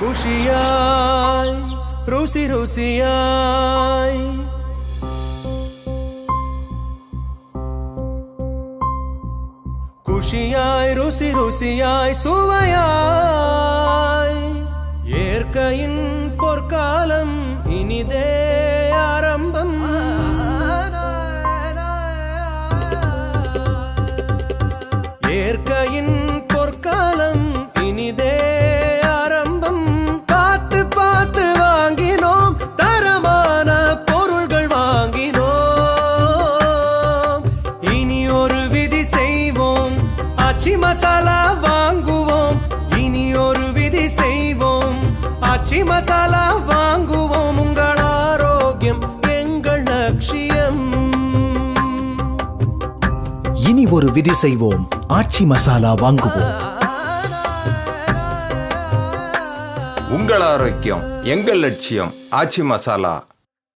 குஷியாய் ருசி ருசியாய். குஷியாய் ருசி ருசியாய் சுவையாய். இயற்கையின் பொற்காலம் இனிதே ஆரம்பம். இயற்கையின் ஆச்சி மசாலா வாங்குவோம். இனி ஒரு விதி செய்வோம். ஆச்சி மசாலா வாங்குவோம். உங்கள் ஆரோக்கியம் எங்கள் லட்சியம். இனி ஒரு விதி செய்வோம். ஆச்சி மசாலா வாங்குவோம். உங்கள் ஆரோக்கியம் எங்கள் லட்சியம் ஆச்சி மசாலா